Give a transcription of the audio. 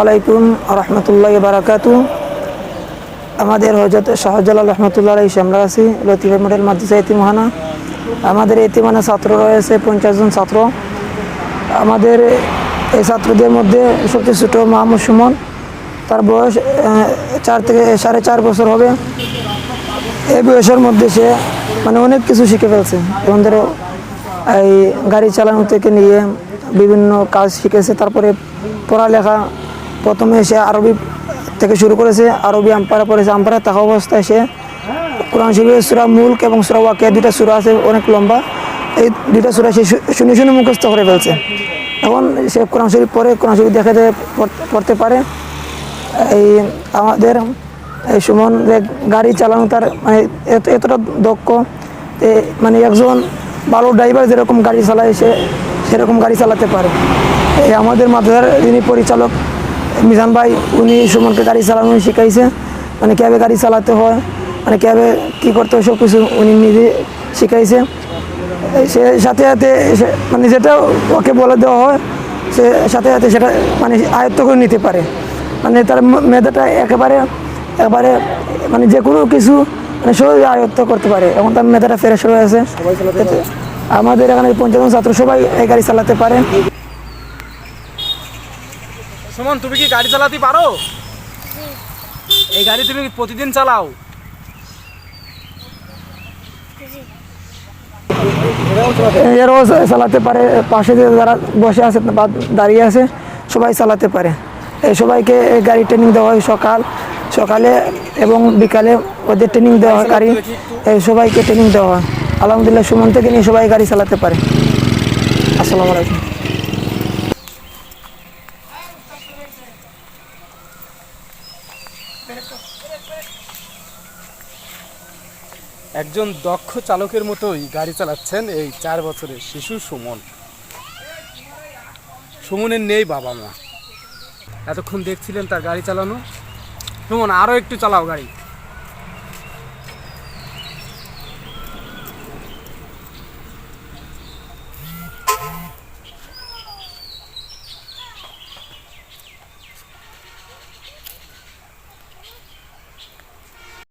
আলাইকুম রহমতুল্লাহ আমাদের হজরত শাহজালাল রহমতুল্লাহ আলাই আমরা আছি লতিফা মডেল মাদ্রাসা এতিমহানা আমাদের এতিমানা ছাত্র রয়েছে পঞ্চাশ জন ছাত্র। আমাদের এই ছাত্রদের মধ্যে সবচেয়ে ছোটো মাহমুদ সুমন তার বয়স চার থেকে সাড়ে চার বছর হবে। এই বয়সের মধ্যে সে মানে অনেক কিছু শিখে ফেলছে। যেমন ধরো, এই গাড়ি চালানো থেকে নিয়ে বিভিন্ন কাজ শিখেছে, তারপরে পড়ালেখা প্রথমে সে আরবি থেকে শুরু করেছে, আরবি আম্পারা পড়েছে আম্পারা থাকা অবস্থায় সে কোরআন শরীফের সুরা মুল্ক এবং সুরা ওয়াকিয়া দুইটা সুরা আছে, অনেক লম্বা। এই দুইটা সুরা সে শুনে শুনে মুখস্থ করে ফেলছে। এখন সে কোরআন শরীফ পড়ে, কোরআন শরীফ পড়তে- পড়তে পারে। এই আমাদের এই সুমন গাড়ি চালানো তার মানে এত- এতটা দক্ষ মানে একজন ভালো ড্রাইভার যেরকম গাড়ি চালায় সে সেরকম গাড়ি চালাতে পারে। এই আমাদের মাদ্রাসার যিনি পরিচালক মিজান ভাই, উনি সুমনকে গাড়ি চালানো শিখাইছে। মানে কীভাবে গাড়ি চালাতে হয় মানে কীভাবে কী করতে হয় সব কিছু উনি নিজে শিখাইছে। সে সাথে সাথে মানে যেটা ওকে বলে দেওয়া হয়, সে সাথে সাথে সেটা মানে আয়ত্ত করে নিতে পারে। মানে তার মেধাটা একেবারে একেবারে মানে যে কোনো কিছু মানে সহজে আয়ত্ত করতে পারে। এবং তার মেধাটা ফ্রেশ রয়েছে এতে আমাদের এখানে পঞ্চাশ জন ছাত্র সবাই এই গাড়ি চালাতে পারে। সুমন তুমি কি গাড়ি চালাতে পারো? এই গাড়ি তুমি প্রতিদিন চালাও। এরাও চালাতে পারে। পাশে যে যারা বসে আছে বা দাঁড়িয়ে আছে সবাই চালাতে পারে। এই সবাইকে এই গাড়ি ট্রেনিং দেওয়া হয় সকাল। সকালে এবং বিকালে ওদের ট্রেনিং দেওয়া হয়, গাড়ি সবাইকে ট্রেনিং দেওয়া হয়। আলহামদুলিল্লাহ সুমন থেকে নিয়ে সবাই গাড়ি চালাতে পারে। আসসালামু আলাইকুম। একজন দক্ষ চালকের মতোই গাড়ি চালাচ্ছেন এই চার বছরের শিশু সুমন। সুমনের নেই বাবা মা এতক্ষণ দেখছিলেন তার গাড়ি চালানো? সুমন আরও একটু চালাও গাড়ি।